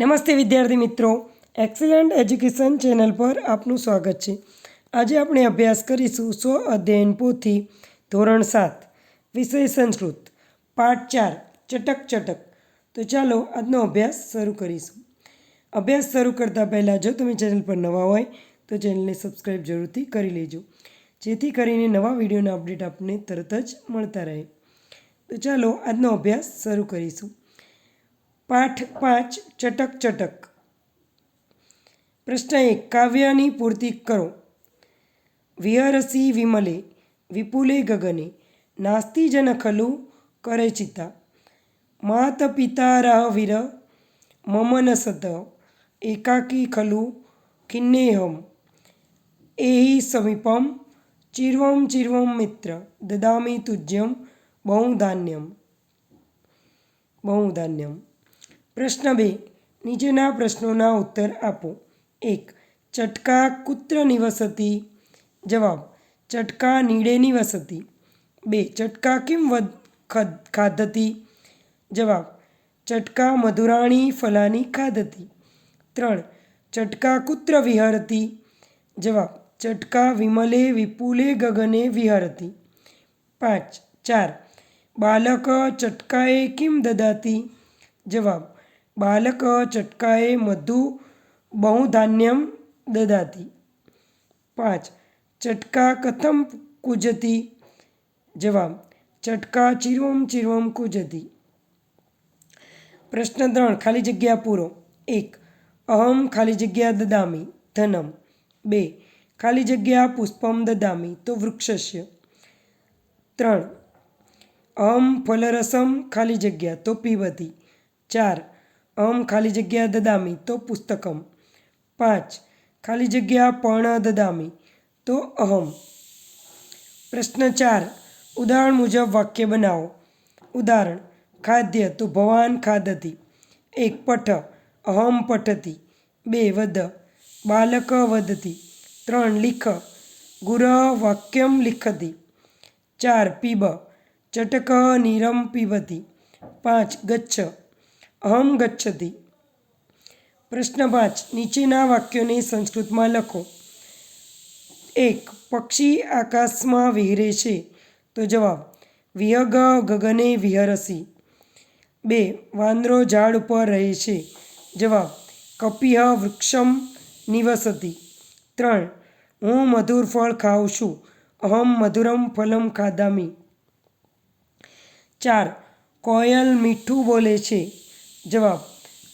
નમસ્તે વિદ્યાર્થી મિત્રો. એક્સિલન્ટ એજ્યુકેશન ચેનલ પર આપનું સ્વાગત છે. આજે આપણે અભ્યાસ કરીશું સ્વ અધ્યયન પોથી ધોરણ સાત, વિષય સંસ્કૃત, પાઠ ચાર, ચટક ચટક. તો ચાલો આજનો અભ્યાસ શરૂ કરીશું. અભ્યાસ શરૂ કરતાં પહેલાં જો તમે ચેનલ પર નવા હોય, તો ચેનલને સબસ્ક્રાઈબ જરૂરથી કરી લેજો. જેથી કરીને નવા વિડીયોના અપડેટ આપને તરત જ મળતા રહે. તો ચાલો આજનો અભ્યાસ શરૂ કરીશું. પાઠ પાંચ, ચટક ચટક. પ્રશ્ન એક, કાવ્યની પૂર્તિ કરો. વિહરસી વિમલે, વિપુલે ગગને નાસ્તી જન ખલુ કરે ચિતા. માત પિતા રાહ વિર મમ ન સત એકાકી ખલુ ખિન્નેહમ એહી સમીપમ, ચિર્વમ ચિર્વમ મિત્ર, દદામી તુજ્યમ, બહુધાન્યમ. બહુધાન્યમ. પ્રશ્ન બે, નીચેના પ્રશ્નોના ઉત્તર આપો. એક, ચટકા કુત્ર નિવસતી? જવાબ, ચટકા નીડેની નિવસતી બે, ચટકા કેમ ખાધતી? જવાબ, ચટકા મધુરાણી ફલાની ખાધતી. ત્રણ, ચટકા કુત્ર વિહરતી? જવાબ, ચટકા વિમલે વિપુલે ગગને વિહરતી. પાંચ, ચાર, બાલક ચટકાએ કેમ દદાતી? જવાબ બાલક, ચટકાએ મધુ, બહુધાન્યમ દદાતી. પાંચ, ચટકા કથમ કૂજતી. જવાબ, ચટકા ચિર્વમ ચિર્વમ કૂજતી. પ્રશ્ન ત્રણ, ખાલી જગ્યા પૂરો. એક, અહમ ખાલી જગ્યા દદામી, ધનમ. બે, ખાલી જગ્યા પુષ્પમ દદામી, તો વૃક્ષસ્ય. ત્રણ, અહમ ફલરસમ ખાલી જગ્યા, તો પીબતી. ચાર અહમ ખાલી જગ્યા દદામી, તો પુસ્તકમ. પાંચ, ખાલી જગ્યા પણ દદામી, તો અહમ. પ્રશ્ન ચાર, ઉદાહરણ મુજબ વાક્ય બનાવો. ઉદાહરણ, ખાદ્ય, તો ભવાન ખાદતી. એક, પઠ, અહમ પઠતી. બે, વદ, બાલક વદતી ત્રણ, લિખ, ગુર વાક્યમ લિખતી. ચાર, પીબ, ચટક નીરમ પીબતી. પાંચ, ગચ્છ અહમ ગચ્છતિ. પ્રશ્ન પાંચ નીચેના વાક્યોને સંસ્કૃતમાં લખો. એક, પક્ષી આકાશમાં વિહરે છે. તો જવાબ, વિહગ ગગને વિહરસી. બે, વાંદરો ઝાડ ઉપર રહે છે. જવાબ, કપિહ વૃક્ષમ નિવસતી. ત્રણ, હું મધુર ફળ ખાઉં છું. અહમ મધુરમ ફલમ ખાદામી ચાર, કોયલ મીઠું બોલે છે. જવાબ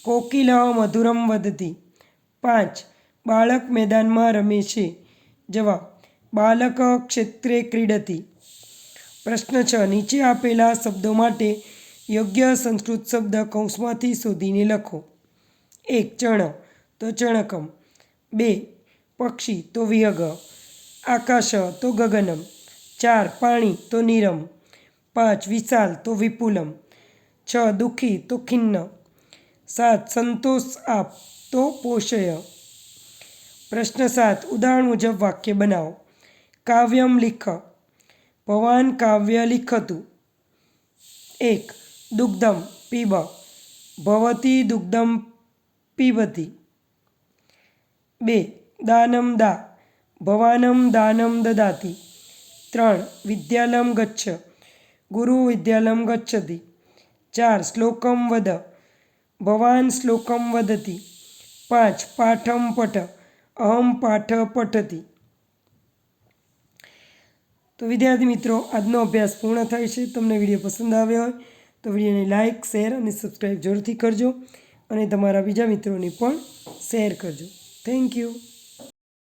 કોકિલ મધુરમ વદતી પાંચ, બાળક મેદાનમાં રમે છે. જવાબ બાલક ક્ષેત્રે ક્રીડતી. પ્રશ્ન છ, નીચે આપેલા શબ્દો માટે યોગ્ય સંસ્કૃત શબ્દ કૌંસમાંથી શોધીને લખો. એક, ચણ, તો ચણકમ. બે, પક્ષી, તો વિહગ. આકાશ, તો ગગનમ. ચાર, પાણી, તો નીરમ. પાંચ, વિશાલ, તો વિપુલમ. છ, દુઃખી, તો ખિન્ન. સાત સંતોષ આપ તો પોષય. પ્રશ્ન સાત, ઉદાહરણ મુજબ વાક્ય બનાવો. કાવ્યમ લિખ. ભવાન કાવ્ય લિખતું. એક, દુગ્ધમ પીબ. ભવતી દુગ્ધમ પીબતી. બે, દાનમ દા. ભવાનમ દાનમ દદાતી. ત્રણ, વિદ્યાલમ ગચ્છ. ગુરુ વિદ્યાલમ ગચ્છતી. ચાર, શ્લોકમ વદ. ભવાન શ્લોકમ વદતી પાંચ પાઠમ પઠ અહમ પાઠ પઠતી તો વિદ્યાર્થી મિત્રો આજનો અભ્યાસ પૂર્ણ થાય છે, તમને વીડિયો પસંદ આવ્યો હોય, તો વિડીયોને લાઇક શેર અને સબસ્ક્રાઈબ જરૂરથી કરજો અને તમારા બીજા મિત્રોને પણ શેર કરજો. Thank you